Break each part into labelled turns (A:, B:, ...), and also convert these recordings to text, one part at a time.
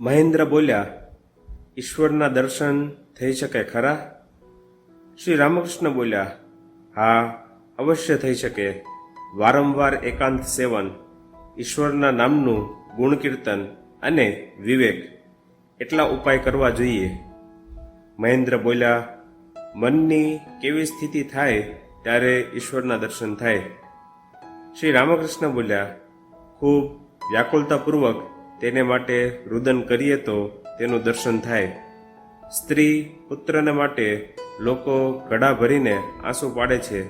A: મહેન્દ્ર બોલ્યા, ઈશ્વરના દર્શન થઈ શકે ખરા? શ્રી રામકૃષ્ણ બોલ્યા, હા, અવશ્ય થઈ શકે. વારંવાર એકાંત સેવન, ઈશ્વરના નામનું ગુણ કીર્તન અને વિવેક એટલા ઉપાય કરવા જોઈએ. મહેન્દ્ર બોલ્યા, મનની કેવી સ્થિતિ થાય ત્યારે ઈશ્વરના દર્શન થાય. શ્રી રામકૃષ્ણ બોલ્યા, ખૂબ વ્યાકુલતાપૂર્વક તેને માટે રુદન કરીએ તો તેનું દર્શન થાય. સ્ત્રી પુત્રને માટે લોકો ઘડા ભરીને આંસુ પાડે છે.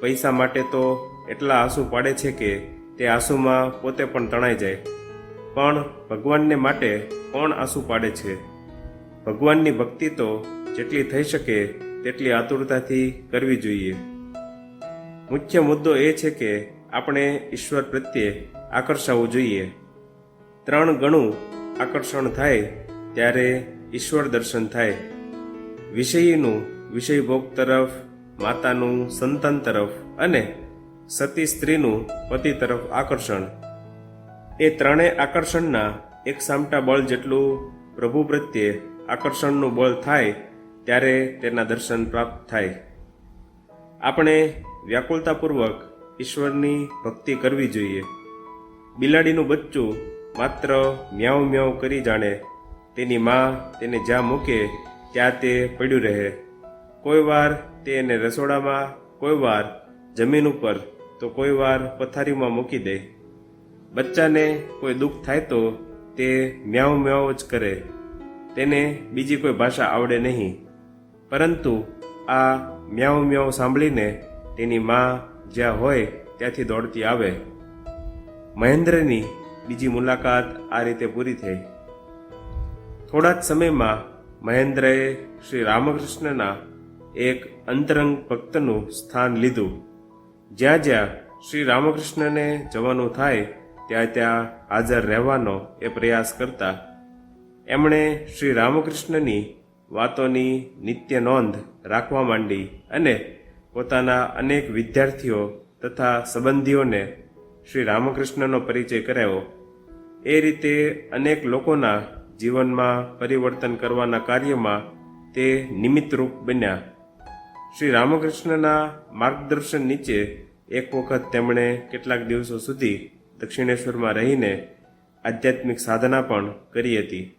A: પૈસા માટે તો એટલા આંસુ પાડે છે કે તે આંસુમાં પોતે પણ તણાઈ જાય. પણ ભગવાનને માટે કોણ આંસુ પાડે છે? ભગવાનની ભક્તિ તો જેટલી થઈ શકે તેટલી આતુરતાથી કરવી જોઈએ. મુખ્ય મુદ્દો એ છે કે આપણે ઈશ્વર પ્રત્યે આકર્ષાવું જોઈએ. ત્રણ ગણું આકર્ષણ થાય ત્યારે ઈશ્વર દર્શન થાય. વિષયીનું વિષય ભોગ તરફ, માતાનું સંતાન તરફ અને સતી સ્ત્રીનું પતિ તરફ આકર્ષણ. એ ત્રણેય આકર્ષણના એક સામટા બળ જેટલું પ્રભુ પ્રત્યે આકર્ષણનું બળ થાય ત્યારે તેના દર્શન પ્રાપ્ત થાય. આપણે વ્યાકુલતાપૂર્વક ઈશ્વરની ભક્તિ કરવી જોઈએ. બિલાડીનું બચ્ચું માત્ર મ્યાઉ મ્યાઉ કરી જાણે. તેની માં તેને જ્યાં મૂકે, ત્યાં તે પડ્યું રહે. કોઈ વાર તે એને રસોડામાં, કોઈ વાર જમીન ઉપર, તો કોઈ વાર પથારીમાં મૂકી દે. બચ્ચાને કોઈ દુઃખ થાય તો તે મ્યાઉ મ્યાઉ જ કરે. તેને બીજી કોઈ ભાષા આવડે નહીં. પરંતુ આ મ્યાઉ મ્યાઉ સાંભળીને તેની માં જ્યાં હોય, ત્યાંથી દોડતી આવે. મહેન્દ્રની બીજી મુલાકાત આ રીતે પૂરી થઈ. થોડા જ સમયમાં મહેન્દ્રએ શ્રી રામકૃષ્ણના એક અંતરંગ ભક્તનું સ્થાન લીધું. જ્યાં જ્યાં શ્રી રામકૃષ્ણને જવાનું થાય, ત્યાં ત્યાં હાજર રહેવાનો એ પ્રયાસ કરતા એમણે શ્રી રામકૃષ્ણની વાતોની નિત્ય નોંધ રાખવા માંડી અને પોતાના અનેક વિદ્યાર્થીઓ તથા સંબંધીઓને શ્રી રામકૃષ્ણનો પરિચય કરાવ્યો. એ રીતે અનેક લોકોના જીવનમાં પરિવર્તન કરવાના કાર્યમાં તે નિમિત્તરૂપ બન્યા. શ્રી રામકૃષ્ણના માર્ગદર્શન નીચે એક વખત તેમણે કેટલાક દિવસો સુધી દક્ષિણેશ્વરમાં રહીને આધ્યાત્મિક સાધના પણ કરી હતી.